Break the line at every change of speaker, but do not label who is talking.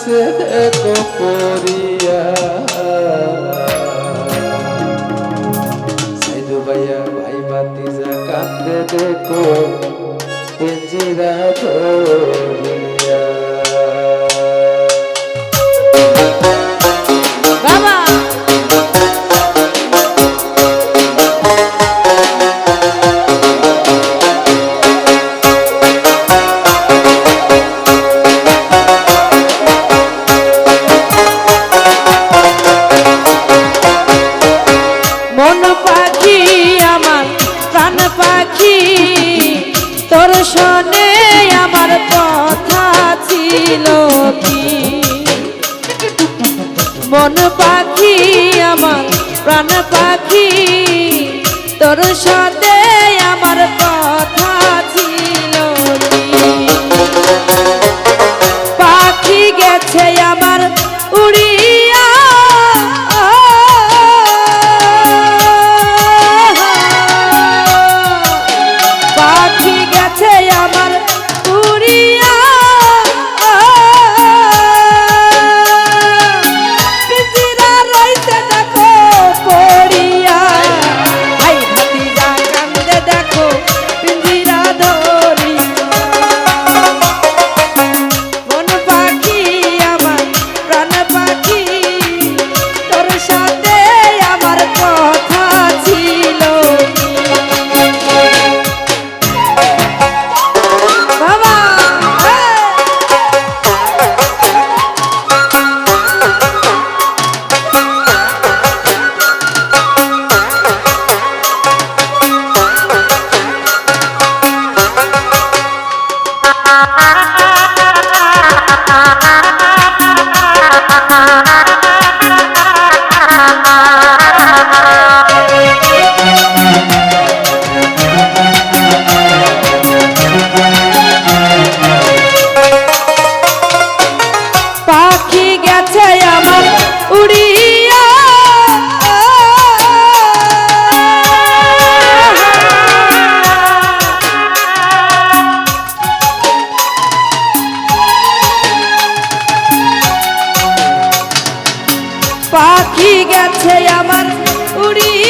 সে তো করিয়া। সাইদু ভাইয়া ভাই বাতি যা কান্দে দেখো পিঞ্জিরা ধরিয়া
মন পাখি আমার, প্রাণ পাখি। তোর শোনে আমার কথা ছিল কি? মন পাখি আমার, প্রাণ পাখি। তোর সাথে Thank you. জুড়ি